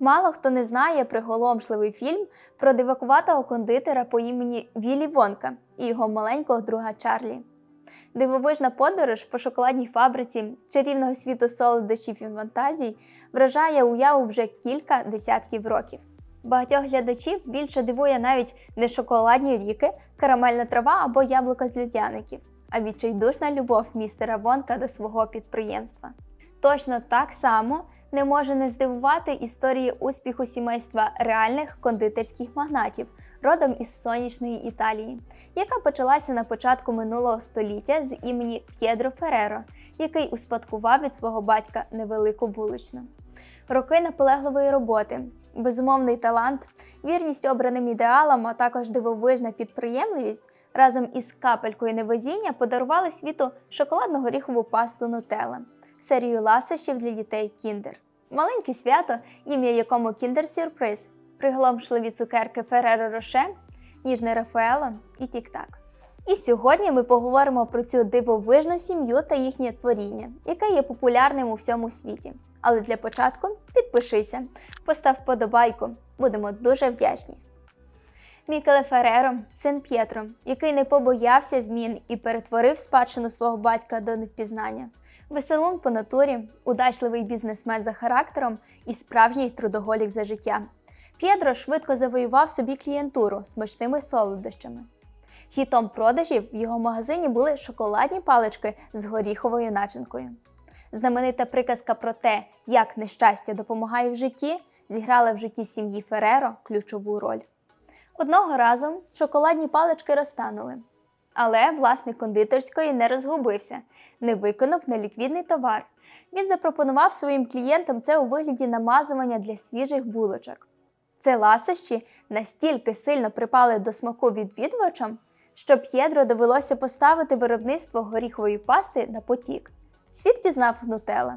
Мало хто не знає приголомшливий фільм про дивакуватого кондитера по імені Віллі Вонка і його маленького друга Чарлі. Дивовижна подорож по шоколадній фабриці чарівного світу солодощів і фантазій вражає уяву вже кілька десятків років. Багатьох глядачів більше дивує навіть не шоколадні ріки, карамельна трава або яблука з людяників, а відчайдушна любов містера Вонка до свого підприємства. Точно так само не може не здивувати історії успіху сімейства реальних кондитерських магнатів родом із сонячної Італії, яка почалася на початку минулого століття з імені П'єдро Фереро, який успадкував від свого батька невелику булочну. Роки наполегливої роботи, безумовний талант, вірність обраним ідеалам, а також дивовижна підприємливість разом із капелькою невезіння подарували світу шоколадну горіхову пасту Нутелла, серію ласощів для дітей Кіндер. Маленьке свято, ім'я якому Кіндер Сюрприз, приголомшливі цукерки Фереро Роше, ніжне Рафаело і Тік-Так. І сьогодні ми поговоримо про цю дивовижну сім'ю та їхнє творіння, яке є популярним у всьому світі. Але для початку підпишися, постав вподобайку, будемо дуже вдячні. Мікеле Фереро, син П'єтро, який не побоявся змін і перетворив спадщину свого батька до невпізнання. Веселун по натурі, удачливий бізнесмен за характером і справжній трудоголік за життя. П'єдро швидко завоював собі клієнтуру смачними солодощами. Хітом продажів в його магазині були шоколадні палички з горіховою начинкою. Знаменита приказка про те, як нещастя допомагає в житті, зіграла в житті сім'ї Фереро ключову роль. Одного разу шоколадні палички розтанули, але власник кондитерської не розгубився, не виконав неліквідний товар. Він запропонував своїм клієнтам це у вигляді намазування для свіжих булочок. Це ласощі настільки сильно припали до смаку відвідувачам, що П'єдро довелося поставити виробництво горіхової пасти на потік. Світ пізнав Нутелла.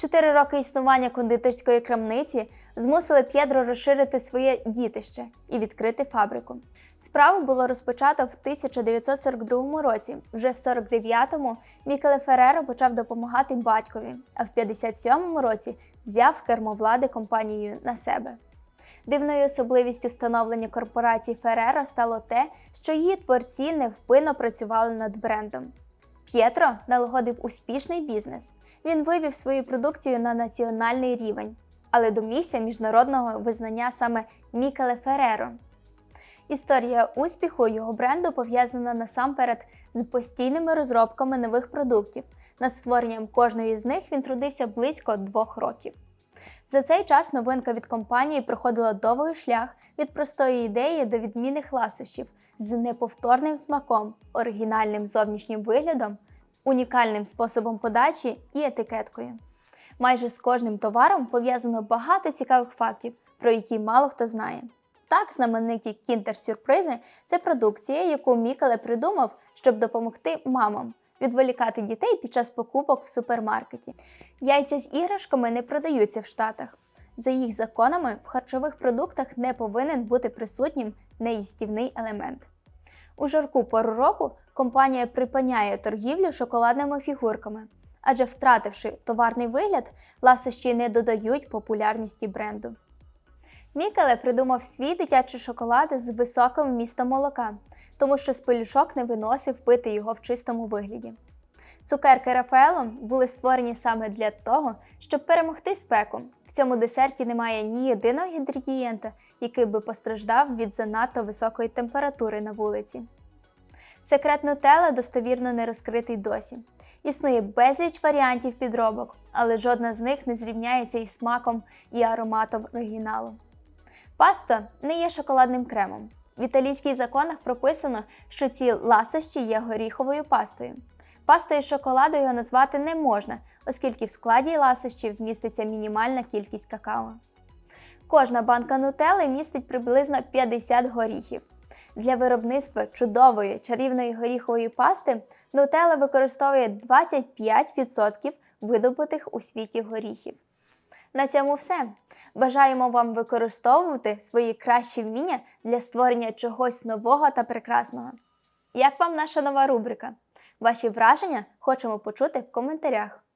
Чотири роки існування кондитерської крамниці змусили П'єдро розширити своє дітище і відкрити фабрику. Справу було розпочато в 1942 році. Вже в 49-му Мікеле Фереро почав допомагати батькові, а в 57-му році взяв кермо влади компанією на себе. Дивною особливістю становлення корпорації Фереро стало те, що її творці невпинно працювали над брендом. П'єтро налагодив успішний бізнес. Він вивів свою продукцію на національний рівень, але домігся міжнародного визнання саме Мікеле Фереро. Історія успіху його бренду пов'язана насамперед з постійними розробками нових продуктів. Над створенням кожної з них він трудився близько двох років. За цей час новинка від компанії проходила довгий шлях від простої ідеї до відмінних ласощів з неповторним смаком, оригінальним зовнішнім виглядом, унікальним способом подачі і етикеткою. Майже з кожним товаром пов'язано багато цікавих фактів, про які мало хто знає. Так, знамениті кіндер-сюрпризи це продукція, яку Мікеле придумав, щоб допомогти мамам відволікати дітей під час покупок в супермаркеті. Яйця з іграшками не продаються в Штатах. За їх законами, в харчових продуктах не повинен бути присутнім неїстівний елемент. У жарку пору року компанія припиняє торгівлю шоколадними фігурками, адже втративши товарний вигляд, ласощі не додають популярності бренду. Мікеле придумав свій дитячий шоколад з високим вмістом молока, тому що з пелюшок не виносив пити його в чистому вигляді. Цукерки Рафаело були створені саме для того, щоб перемогти спеку. В цьому десерті немає ні єдиного інгредієнта, який би постраждав від занадто високої температури на вулиці. Секрет Нутелла достовірно не розкритий досі. Існує безліч варіантів підробок, але жодна з них не зрівняється із смаком і ароматом оригіналу. Паста не є шоколадним кремом. В італійських законах прописано, що ці ласощі є горіховою пастою. Пастою з шоколаду його назвати не можна, оскільки в складі ласощів міститься мінімальна кількість какао. Кожна банка нутели містить приблизно 50 горіхів. Для виробництва чудової чарівної горіхової пасти нутелла використовує 25% видобутих у світі горіхів. На цьому все. Бажаємо вам використовувати свої кращі вміння для створення чогось нового та прекрасного. Як вам наша нова рубрика? Ваші враження хочемо почути в коментарях.